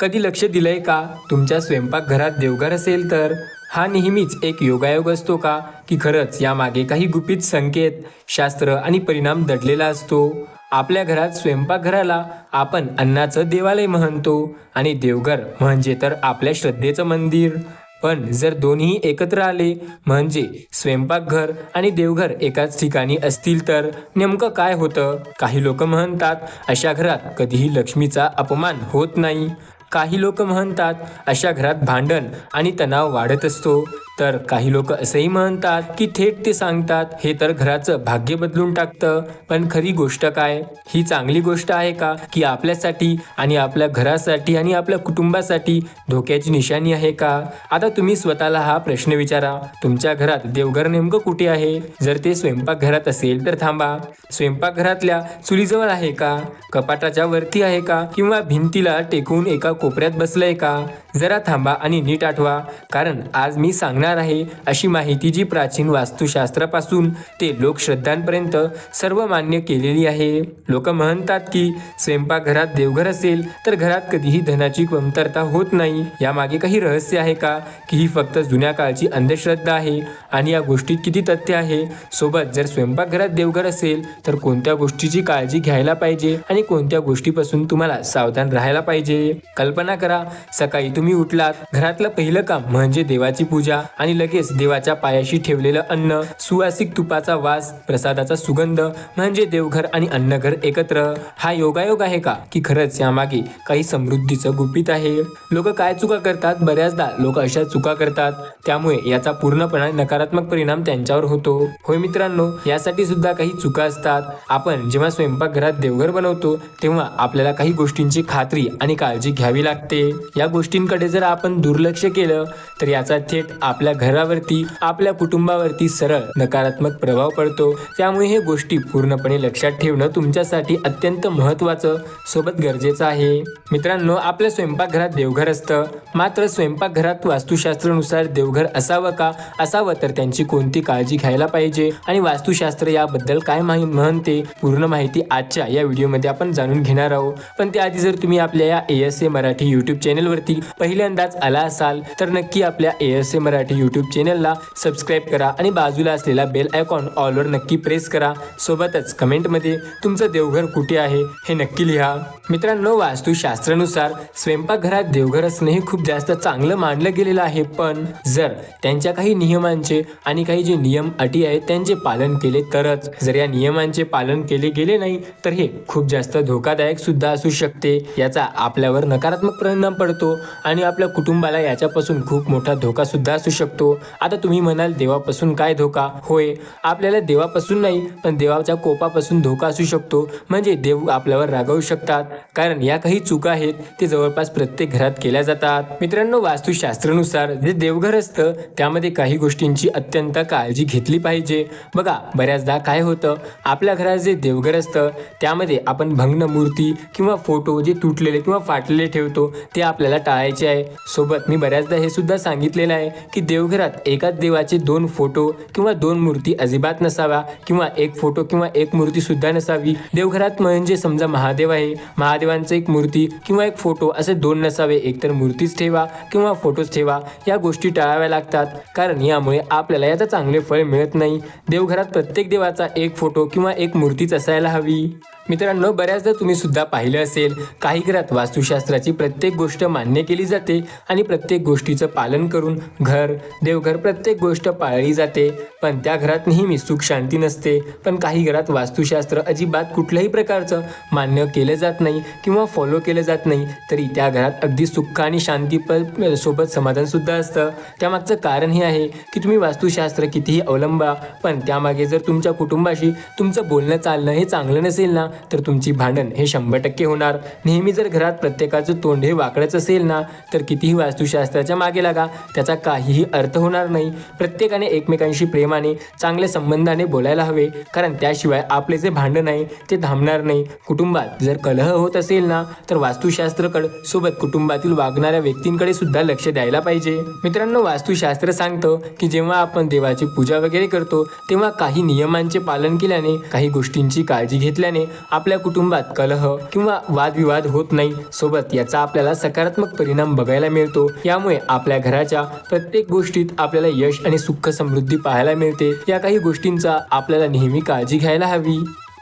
कधी लक्ष दिलंय का? तुमच्या स्वयंपाकघरात देवघर असेल तर? हा नेहमीच एक योगायोग असतो का? की खरंच यामागे काही गुपित संकेत शास्त्र आणि परिणाम दडलेला असतो. आपल्या घरात स्वयंपाकघराला आपण अन्नाचं देवालय म्हणतो आणि देवघर म्हणजे तर आपल्या श्रद्धेचं मंदिर. पण जर दोन्ही एकत्र आले म्हणजे स्वयंपाकघर आणि देवघर एकाच ठिकाणी असतील तर नेमकं काय होतं? काही लोक म्हणतात अशा घरात कधीही लक्ष्मीचा अपमान होत नाही. काही लोक म्हणतात अशा घरात भांडण आणि तणाव वाढत असतो. तर काही लोक असंही म्हणतात की थेट ते सांगतात हे तर घराचं भाग्य बदलून टाकतं. पण खरी गोष्ट काय? ही चांगली गोष्ट आहे का? की आपल्यासाठी आणि आपल्या घरासाठी आणि आपल्या कुटुंबासाठी धोक्याची निशाणी आहे का? आता तुम्ही स्वतःला हा प्रश्न विचारा. तुमच्या घरात देवघर नेमकं कुठे आहे? जर ते स्वयंपाकघरात असेल तर थांबा. स्वयंपाकघरातल्या चुलीजवळ आहे का? कपाटाच्या वरती आहे का? किंवा भिंतीला टेकून एका कोपऱ्यात बसलंय का? जरा थांबा आणि नीट आठवा. कारण आज मी सांगणार आहे अशी माहिती जी प्राचीन वास्तुशास्त्रापासून ते लोकश्रद्धांपर्यंत सर्व मान्य केलेली आहे. लोक म्हणतात की स्वयंपाकघरात देवघर असेल तर घरात कधीही धनाची कमतरता होत नाही. यामागे काही रहस्य आहे का? की ही फक्त जुन्या काळची अंधश्रद्धा आहे आणि या गोष्टीत किती तथ्य आहे? सोबत जर स्वयंपाकघरात देवघर असेल तर कोणत्या गोष्टीची काळजी घ्यायला पाहिजे आणि कोणत्या गोष्टीपासून तुम्हाला सावधान राहायला पाहिजे? कल्पना करा सकाळी तुम्ही उठलात. घरातलं पहिलं काम म्हणजे देवाची पूजा. आणि लगेच देवाच्या पायाशी ठेवलेलं अन्न सुवासिक तुपाचा वास प्रसादाचा सुगंध म्हणजे देवघर आणि अन्नघर एकत्र. हा योगायोग आहे का? की खरंच यामागे काही समृद्धीचं गुपित आहे? लोक काय चुका करतात? बऱ्याचदा लोक अशा चुका करतात. त्यामुळे याचा पूर्णपणे नकारात्मक परिणाम त्यांच्यावर होतो. होय मित्रांनो यासाठी सुद्धा काही चुका असतात. आपण जेव्हा स्वयंपाकघरात देवघर बनवतो तेव्हा आपल्याला काही गोष्टींची खात्री आणि काळजी घ्यावी लागते. या गोष्टींकडे जर आपण दुर्लक्ष केलं तर याचा थेट आपल्या घरावरती आपल्या कुटुंबावरती सरळ नकारात्मक प्रभाव पडतो. त्यामुळे हे गोष्टी पूर्णपणे लक्षात ठेवणं तुमच्यासाठी अत्यंत महत्त्वाचं सोबत गरजेचं आहे. मित्रांनो आपल्या स्वयंपाकघरात देवघर असतं. मात्र स्वयंपाकघरात वास्तुशास्त्रानुसार देवघर असावं का? असावं तर त्यांची कोणती काळजी घ्यायला पाहिजे? आणि वास्तुशास्त्र याबद्दल काय माहि म्हणते? पूर्ण माहिती आजच्या या व्हिडिओमध्ये आपण जाणून घेणार आहोत. पण त्याआधी जर तुम्ही आपल्या या A S A Marathi YouTube चॅनलवरती पहिल्यांदाच आला असाल तर नक्की आपल्या A S A Marathi YouTube चॅनलला सबस्क्राईब करा आणि बाजूला असलेला बेल आयकॉन ऑलवर नक्की प्रेस करा. सोबतच कमेंटमध्ये तुमचं देवघर कुठे आहे हे नक्की लिहा. मित्रांनो वास्तुशास्त्रानुसार स्वयंपाकघरात देवघर असणं हे खूप जास्त चांगलं मानलं गेलेलं आहे. पण जर त्यांच्या काही नियमांचे आणि काही जे नियम अटी आहेत त्यांचे पालन केले तरच. जर या नियमांचे पालन केले गेले नाही तर हे खूप जास्त धोकादायक सुद्धा असू शकते. याचा आपल्यावर नकारात्मक परिणाम पडतो आणि आपल्या कुटुंबाला याच्यापासून खूप मोठा धोका सुद्धा असू शकतो. शकतो. आता तुम्ही म्हणाल देवापासून काय धोका? होय आपल्याला देवापासून नाही पण देवाच्या कोपापासून धोका असू शकतो. म्हणजे देव आपल्यावर रागवू शकतात. कारण या काही चुका आहेत ते जवळपास प्रत्येक घरात केल्या जातात. मित्रांनो वास्तुशास्त्रानुसार जे देवघर असतं त्यामध्ये काही गोष्टींची अत्यंत काळजी घेतली पाहिजे. बघा बऱ्याचदा काय होतं आपल्या घरात जे देवघर असतं त्यामध्ये आपण भग्न मूर्ती किंवा फोटो जे तुटलेले किंवा फाटलेले ठेवतो ते आपल्याला टाळायचे आहे. सोबत मी बऱ्याचदा हे सुद्धा सांगितलेलं आहे की देवघरात एकाच देवाचे दोन फोटो किंवा दोन मूर्ती अजिबात नसावा किंवा एक फोटो किंवा एक मूर्ती सुद्धा नसावी. देवघरात म्हणजे समजा महादेव आहे. महादेवांचं एक मूर्ती किंवा एक फोटो असे दोन नसावे. एकतर मूर्तीच ठेवा किंवा फोटोच ठेवा. या गोष्टी टाळाव्या लागतात. कारण यामुळे आपल्याला याचं चांगले फळ मिळत नाही. देवघरात प्रत्येक देवाचा एक फोटो किंवा एक मूर्तीच असायला हवी. मित्रांनो बऱ्याचदा तुम्ही सुद्धा पाहिलं असेल काही घरात वास्तुशास्त्राची प्रत्येक गोष्ट मान्य केली जाते आणि प्रत्येक गोष्टीचं पालन करून घर देवघर प्रत्येक गोष्ट पाळली जाते. पण त्या घरात नेहमी सुख शांती नसते. पण काही घरात वास्तुशास्त्र अजिबात कुठल्याही प्रकारचं मान्य केलं जात नाही किंवा फॉलो केलं जात नाही तरी त्या घरात अगदी सुख आणि शांती प सोबत समाधान सुद्धा असतं. त्यामागचं कारण हे आहे की तुम्ही वास्तुशास्त्र कितीही अवलंबा पण त्यामागे जर तुमच्या कुटुंबाशी तुमचं बोलणं चालणं हे चांगलं नसेल ना तर तुमची भांडण हे शंभर टक्के होणार. नेहमी जर घरात प्रत्येकाचं तोंड हे वाकडंच असेल ना तर कितीही वास्तुशास्त्राच्या मागे लागा. त्याचा काहीही अर्थ होणार नाही. प्रत्येकाने एकमेकांशी प्रेमाने चांगल्या संबंधाने बोलायला हवे. कारण त्याशिवाय आपले जे भांडण आहे ते थांबणार नाही. कुटुंबात जर कलह होत असेल ना तर वास्तुशास्त्रकड सोबत कुटुंबातील वागणाऱ्या व्यक्तींकडे सुद्धा लक्ष द्यायला पाहिजे. मित्रांनो वास्तुशास्त्र सांगतं की जेव्हा आपण देवाची पूजा वगैरे करतो तेव्हा काही नियमांचे पालन केल्याने काही गोष्टींची काळजी घेतल्याने आपल्या कुटुंबात कलह किंवा वादविवाद होत नाही. सोबत याचा आपल्याला सकारात्मक परिणाम बघायला मिळतो. यामुळे आपल्या घराच्या प्रत्येक गोष्टीत आपल्याला यश आणि सुख समृद्धी पाहायला मिळते. या काही गोष्टींचा आपल्याला नेहमी काळजी घ्यायला हवी.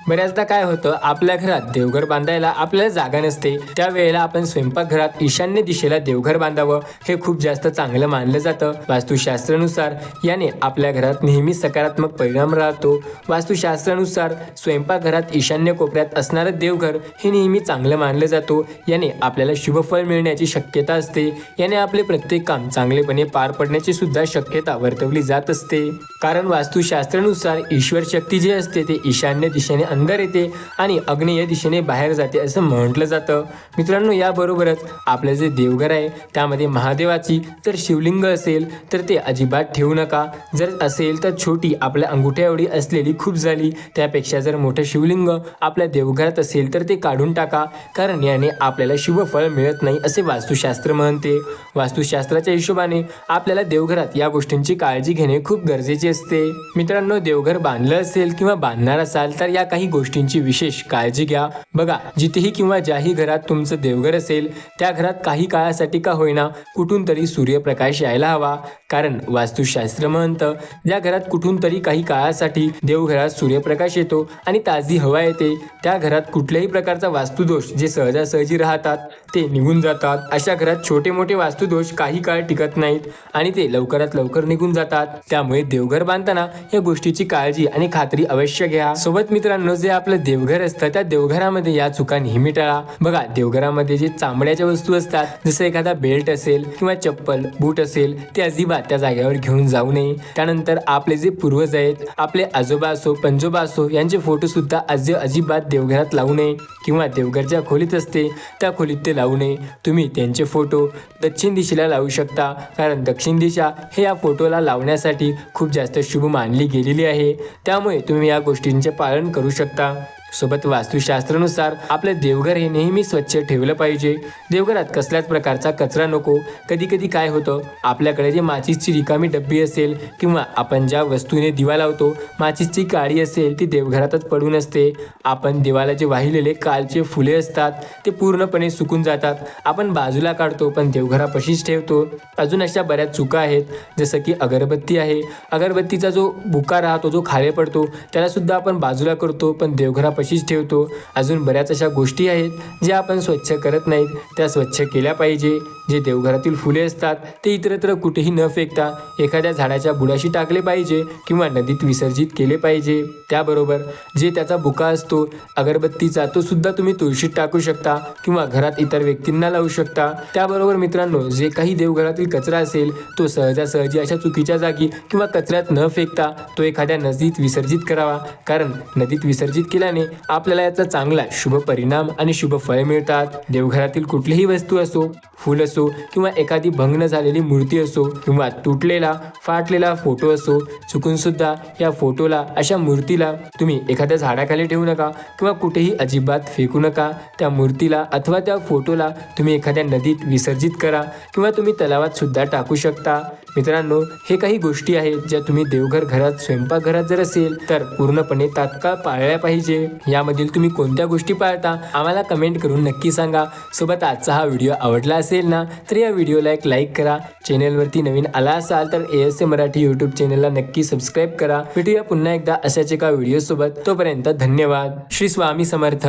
बऱ्याचदा काय होतं आपल्या घरात देवघर बांधायला आपल्याला जागा नसते. त्यावेळेला आपण स्वयंपाकघरात ईशान्य दिशेला देवघर बांधावं हे खूप जास्त चांगलं मानलं जातं. वास्तुशास्त्रानुसार याने आपल्या घरात नेहमी सकारात्मक परिणाम राहतो. वास्तुशास्त्रानुसार स्वयंपाकघरात ईशान्य कोपऱ्यात असणारं देवघर हे नेहमी चांगलं मानलं जातो. याने आपल्याला शुभफळ मिळण्याची शक्यता असते. याने आपले प्रत्येक काम चांगलेपणे पार पडण्याची सुद्धा शक्यता वर्तवली जात असते. कारण वास्तुशास्त्रानुसार ईश्वर शक्ती जी असते ते ईशान्य दिशेने अंदर येते आणि अग्नेय दिशेने बाहेर जाते असं म्हटलं जातं. मित्रांनो याबरोबरच आपलं जे देवघर आहे त्यामध्ये महादेवाची जर शिवलिंग असेल तर ते अजिबात ठेवू नका. जर असेल तर छोटी आपल्या अंगुठ्या एवढी असलेली खूप झाली. त्यापेक्षा जर मोठं शिवलिंग आपल्या देवघरात असेल तर ते काढून टाका. कारण याने आपल्याला शुभफळ मिळत नाही असे वास्तुशास्त्र म्हणते. वास्तुशास्त्राच्या हिशोबाने आपल्याला देवघरात या गोष्टींची काळजी घेणे खूप गरजेचे असते. मित्रांनो देवघर बांधलं असेल किंवा बांधणार असाल तर या काही गोष्टींची विशेष काळजी घ्या. बघा जिथेही किंवा ज्याही घरात तुमचं देवघर असेल त्या घरात काही काळासाठी का होईना कुठून तरी सूर्यप्रकाश यायला हवा. कारण वास्तुशास्त्र म्हणतं ज्या घरात कुठून तरी काही काळासाठी देवघरात सूर्यप्रकाश येतो आणि ताजी हवा येते त्या घरात कुठल्याही प्रकारचा वास्तुदोष जे सहजासहजी राहतात ते निघून जातात. अशा घरात छोटे मोठे वास्तुदोष काही काळ टिकत नाहीत आणि ते लवकरात लवकर निघून जातात. त्यामुळे देवघर बांधताना या गोष्टीची काळजी आणि खात्री अवश्य घ्या. सोबत मित्रांनो जे आपलं देवघर असतं त्या देवघरामध्ये या चुका नेहमी टाळा. बघा देवघरामध्ये जे चामड्याच्या वस्तू असतात जसं एखादा बेल्ट असेल किंवा चप्पल बूट असेल ते अजिबात त्या जागेवर घेऊन जाऊ नये. त्यानंतर आपले जे पूर्वज आहेत आपले आजोबा असो पंजोबा असो यांचे फोटो सुद्धा अज अजिबात देवघरात लावू नये. किंवा देवघरच्या खोलीत असते त्या खोलीत ते लावू नये. तुम्ही त्यांचे फोटो दक्षिण दिशेला लावू शकता कारण दक्षिण दिशा हे या फोटोला लावण्यासाठी खूप जास्त शुभ मानली गेलेली आहे. त्यामुळे तुम्ही या गोष्टींचे पालन करू शकता शकता. सोबत वास्तुशास्त्रानुसार आपलं देवघर हे नेहमी स्वच्छ ठेवलं पाहिजे. देवघरात कसल्याच प्रकारचा कचरा नको. कधी कधी काय होतं आपल्याकडे जे माचीसची रिकामी डब्बी असेल किंवा आपण ज्या वस्तूने दिवा लावतो माचीसची काळी असेल ती देवघरातच पडून असते. आपण देवाला जे वाहिलेले कालचे फुले असतात ते पूर्णपणे सुकून जातात. आपण बाजूला काढतो पण देवघरापाशीच ठेवतो. अजून अशा बऱ्याच चुका आहेत जसं की अगरबत्ती आहे. अगरबत्तीचा जो बुका राहतो जो खाले पडतो त्याला सुद्धा आपण बाजूला करतो पण देवघरापाशीच ठेवतो. अजून बऱ्याच अशा गोष्टी आहेत ज्या आपण स्वच्छ करत नाहीत. त्या स्वच्छ केल्या पाहिजे. जे देवघरातील फुले असतात ते इतरत्र कुठेही न फेकता एखाद्या झाडाच्या बुडाशी टाकले पाहिजे किंवा नदीत विसर्जित केले पाहिजे. त्याबरोबर जे त्याचा बुका असतो अगरबत्तीचा तो सुद्धा तुम्ही तुळशीत टाकू शकता किंवा घरात इतर व्यक्तींना लावू शकता. त्याबरोबर मित्रांनो जे काही देवघरातील कचरा असेल तो सहजासहजी अशा चुकीच्या जागी किंवा कचऱ्यात न फेकता तो एखाद्या नदीत विसर्जित करावा. कारण नदीत विसर्जित केल्याने आपल्याला याचा चांगला शुभ परिणाम आणि शुभ फळ मिळतात. देवघरातील कुठलीही वस्तू असो फूल असो किंवा एखादी भंगन झालेली मूर्ती असो किंवा तुटलेला फाटलेला फोटो असो चुकून सुद्धा या फोटोला अशा मूर्तीला तुम्ही एखाद्या झाडाखाली ठेवू नका किंवा कुठेही अजिबात फेकू नका. त्या मूर्तीला अथवा त्या फोटोला तुम्ही एखाद्या नदीत विसर्जित करा किंवा तुम्ही तलावात सुद्धा टाकू शकता. मित्रांनो हे काही गोष्टी आहेत ज्या तुम्ही देवघर घरात स्वयंपाकघरात जर असेल तर पूर्णपणे तात्काळ पाळल्या पाहिजे. यामधील तुम्ही कोणत्या गोष्टी पाळता आम्हाला कमेंट करून नक्की सांगा. सोबत आजचा हा व्हिडिओ आवडला असेल ना तर या व्हिडिओला एक लाईक करा. चॅनेलवरती नवीन आला असाल तर A S A Marathi YouTube चॅनलला नक्की सबस्क्राईब करा. भेटूया पुन्हा एकदा अशाच एका व्हिडिओ सोबत तोपर्यंत धन्यवाद. श्री स्वामी समर्थ.